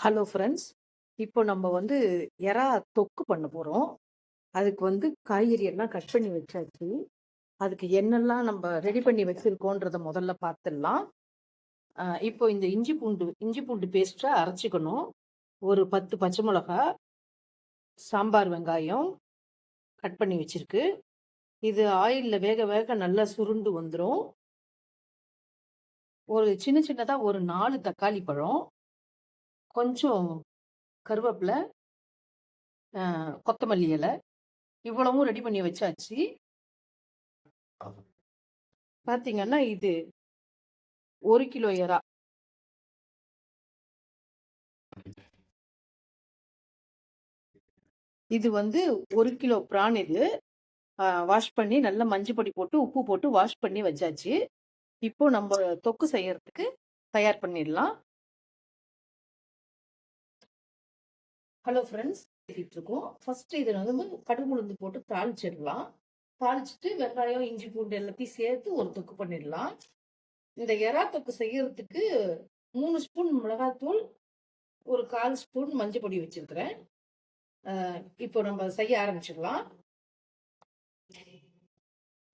Hello friends. இப்போ நம்ம வந்து எறா தொக்கு பண்ண போகிறோம் அதுக்கு வந்து காய்கறி எல்லாம் கட் பண்ணி வச்சாச்சு. அதுக்கு என்னெல்லாம் நம்ம ரெடி பண்ணி வச்சுருக்கோன்றத முதல்ல பார்த்துடலாம் இப்போ இந்த இஞ்சி பூண்டு இஞ்சி பூண்டு பேஸ்ட்டை அரைச்சிக்கணும். ஒரு பத்து பச்சை மிளகா சாம்பார் வெங்காயம் கட் பண்ணி வச்சுருக்கு. இது ஆயிலில் வேக வேக நல்லா சுருண்டு வந்துடும் ஒரு சின்ன சின்னதாக ஒரு நாலு தக்காளி பழம். கொஞ்சம் கருவேப்பிலை கொத்தமல்லி இலை இவ்வளவும் ரெடி பண்ணி வச்சாச்சு. பார்த்தீங்கன்னா இது ஒரு கிலோ எறா. இது வந்து ஒரு கிலோ பிரான் இது. வாஷ் பண்ணி நல்லா மஞ்சள் பொடி போட்டு உப்பு போட்டு வாஷ் பண்ணி வச்சாச்சு. இப்போ நம்ம தொக்கு செய்யறதுக்கு தயார் பண்ணிடலாம். ஹலோ ஃப்ரெண்ட்ஸ் இருக்கோம் ஃபர்ஸ்ட் இதில் வந்து கடுகு உளுந்து போட்டு தாளிச்சிடலாம். தாளிச்சிட்டு வெங்காயம் இஞ்சி பூண்டு எல்லாத்தையும் சேர்த்து ஒரு தொக்கு பண்ணிடலாம். இந்த எறா தொக்கு செய்யறதுக்கு மூணு ஸ்பூன் மிளகாத்தூள் ஒரு கால் ஸ்பூன் மஞ்சள் பொடி வச்சிருக்கிறேன். இப்போ நம்ம செய்ய ஆரம்பிச்சிடலாம்.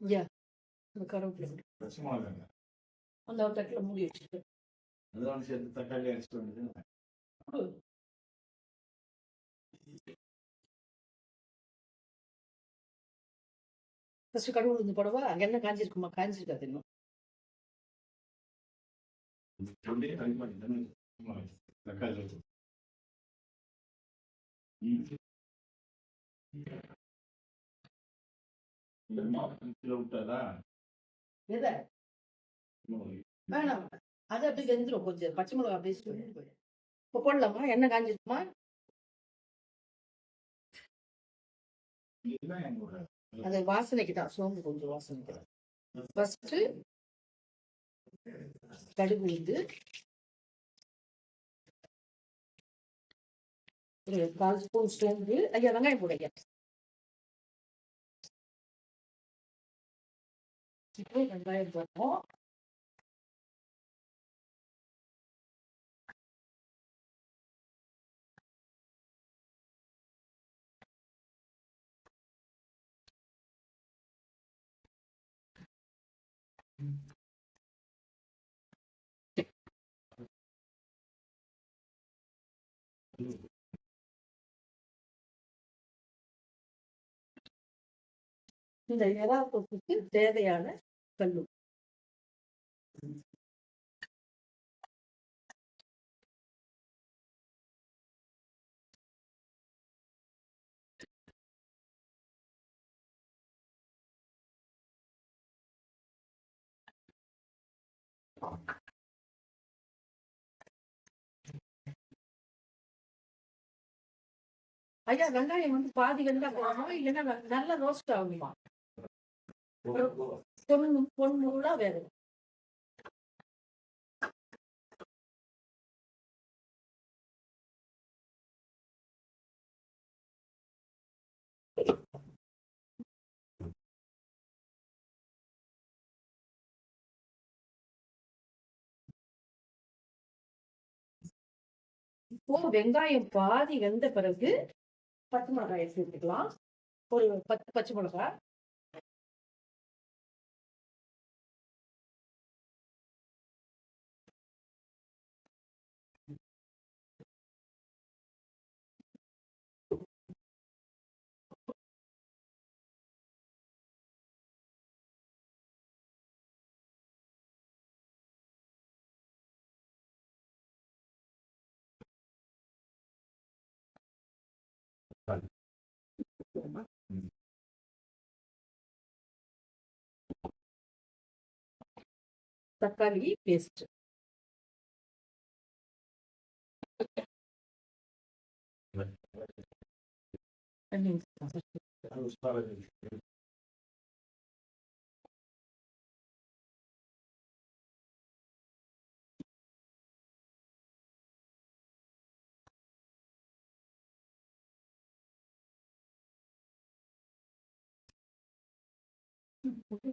ஐயா இந்த கருவேப்பிலை அந்த தட்டில் மூடி சேர்த்து தக்காளி ஃபர்ஸ்ட் கடுகு உளுந்து போடவா எண்ணெய் காஞ்சிருக்குமா காஞ்சிருக்காது இன்னும் வேணாம் அது அப்படியே வெந்துடும் கொஞ்சம் பச்சை மிளகா அப்படியே போயிடும் இப்போ போடலாமா? எண்ணெய் காஞ்சிருக்குமா? அது வாசனைக்கு தான் சோம்பு கொஞ்சம் வாசனைக்கு தான் ஃபர்ஸ்ட் கடுகு உளுந்து ஒரு கால் ஸ்பூன் சோம்பு ஐயா வெங்காயம் போடு ஐயா. இப்போ வெங்காயம் போட்டோம் இந்த எறா தொக்குக்கு தேவையான கல்லு ஐயா வெங்காயம் வந்து பாதி வெந்தா போடணுமா இல்லைன்னா நல்லா ரோஸ்ட் ஆகுமா? பொண்ணு பொண்ணு வேணும். இப்போ வெங்காயம் பாதி வெந்த பிறகு பச்சை மிளகாயை சேர்த்துக்கலாம். ஒரு பத்து பச்சை மிளகாய். Vale. தக்காளி பேஸ்ட் Thank you. 嗯，我对。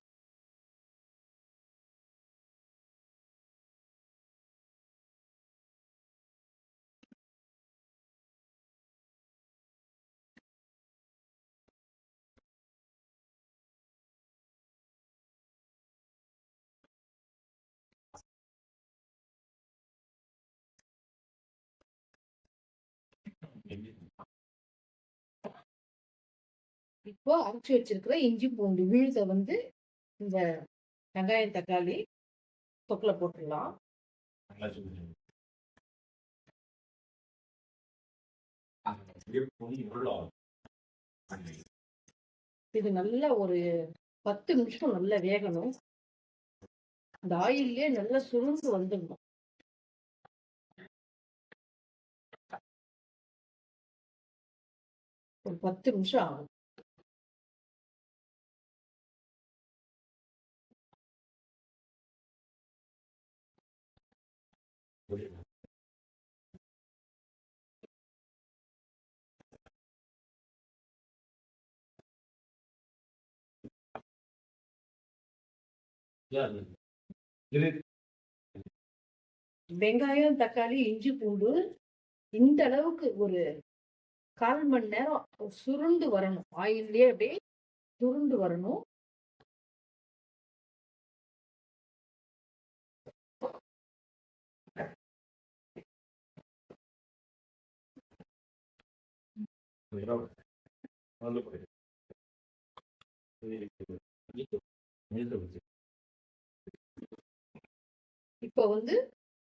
இப்போ அரைச்சி வச்சிருக்கிற இஞ்சி பூண்டு விழுத வந்து இந்த வெங்காயம் தக்காளி தொக்குல போட்டுடலாம். இது நல்ல ஒரு பத்து நிமிஷம் நல்லா வேகணும். அந்த ஆயிலே நல்லா சுருண்டு வந்துடணும். ஒரு பத்து நிமிஷம் ஆகும். வெங்காயம் தக்காளி இஞ்சி பூண்டு இந்த அளவுக்கு ஒரு கால் மணி நேரம் சுருண்டு வரணும். ஆயிலே அப்படியே சுருண்டு வரணும். இப்போ வந்து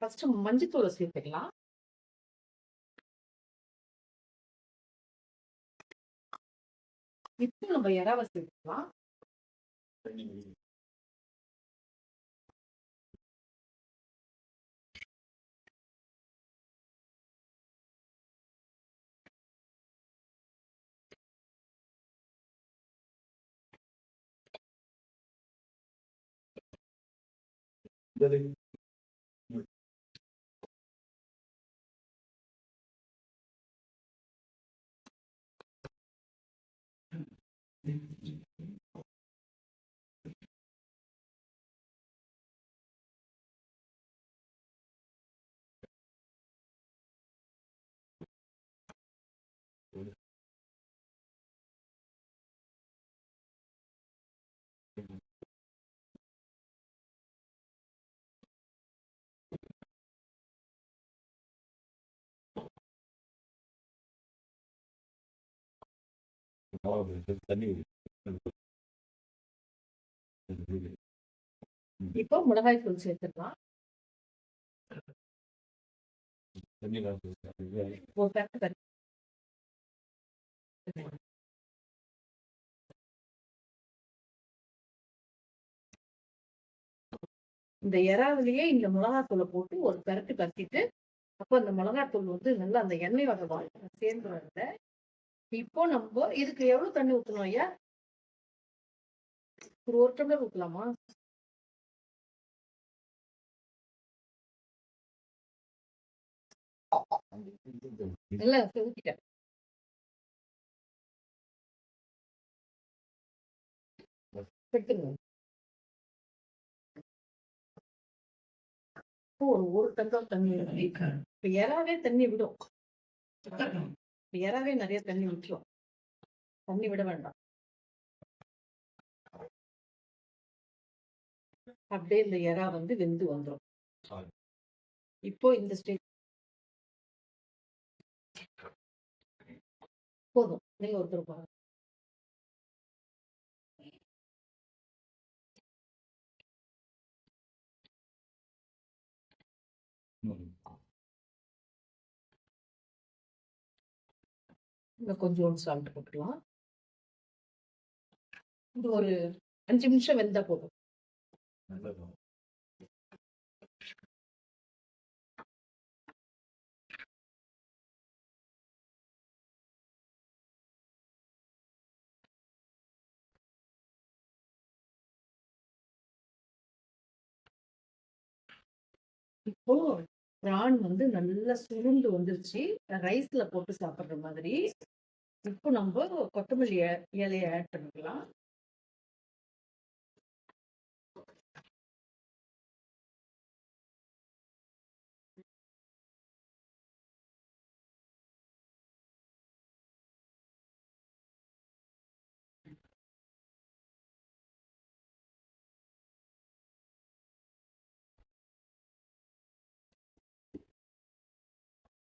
ஃபர்ஸ்ட் மஞ்சத்தூளை சேர்த்துக்கலாம். இப்போ நம்ம இறாவை சேர்த்துக்கலாம். தண்ணி ஊத்தி. இது தண்ணி இப்போ மிளகாய் தூள் சேர்த்துக்கலாம். ஒரு பேக்கெட் தண்ணி இந்த இறாவிலேயே இந்த மிளகாத்தூளை போட்டு ஒரு பெரட்டு கத்திட்டு அப்போ அந்த மிளகாத்தூள் வந்து நல்லா அந்த எண்ணெய் வகை சேர்ந்து வருது இப்போ நம்ம இதுக்கு எவ்வளவு தண்ணி ஊத்தணும் ஐயா? ஒரு ஒரு டம்ளர் ஊத்தலாமா? இல்ல ஊத்திட்டேன் ஒரு ஒரு டம்ளர் தண்ணி இறாவே தண்ணி விடும். இறாவே நிறைய தண்ணி விட்டுரும் தண்ணி விட வேண்டாம். அப்படியே இந்த இறா வந்து வெந்து வந்துரும். சரி. இப்போ இந்த ஸ்டேஜ் போதும். நீங்க ஒருத்தர் பாருங்க. இன்னும் கொஞ்சோண்டு சால்ட் போட்டுக்கலாம். இது ஒரு அஞ்சு நிமிஷம் வெந்தா போதும். இப்போ பிரான் வந்து நல்லா சுருண்டு வந்துருச்சு. ரைஸ்ல போட்டு சாப்பிடுற மாதிரி. இப்போ நம்ம கொத்தமல்லி இலையை ஆட் பண்ணிக்கலாம்.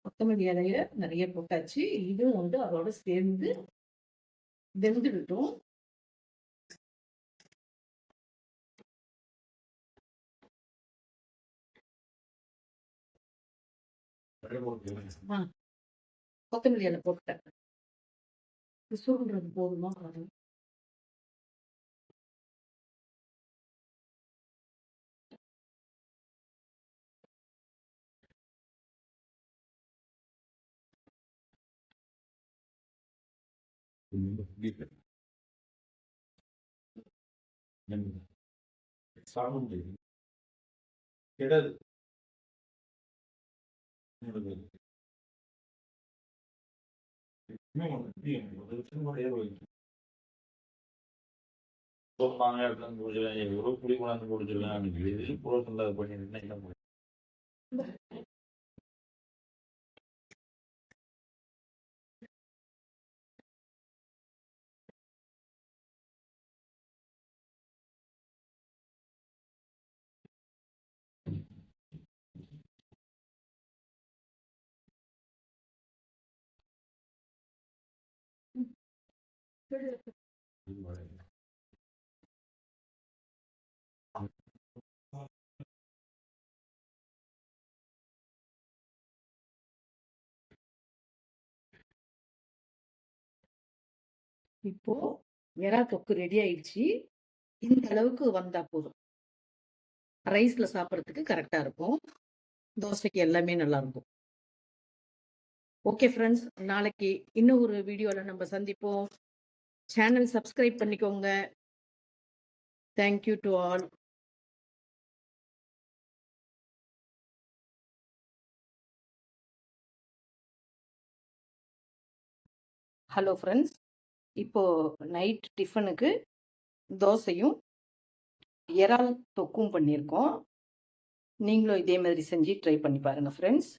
கொத்தமல்லி இலைய நிறைய போட்டாச்சு. இதுவும் வந்து அதோட சேர்ந்து வெந்துவிட்டோம் கொத்தமல்லி இலை போட்டேன் சுருன்றது போதுமா? அது சாப்பிட முடியும் கெடாது புளி கொண்டாந்து குடிச்சிருக்கேன் புரோட்டன்ல பண்ணிருந்தேன் என்ன பண்ணுவேன் இப்போ எறா தொக்கு ரெடி ஆயிடுச்சு. இந்த அளவுக்கு வந்தா போதும். ரைஸ்ல சாப்பிட்றதுக்கு கரெக்டா இருக்கும். தோசைக்கு எல்லாமே நல்லா இருக்கும். ஓகே ஃப்ரெண்ட்ஸ் நாளைக்கு இன்னும் ஒரு வீடியோவில் நம்ம சந்திப்போம். சேனல் சப்ஸ்கிரைப் பண்ணிக்கோங்க. Thank you to all hello friends இப்போ நைட் டிஃபனுக்கு தோசையும் இறால் தொக்கும் பண்ணியிருக்கோம். நீங்களும் இதே மாதிரி செஞ்சு ட்ரை பண்ணி பாருங்கள் ஃப்ரெண்ட்ஸ்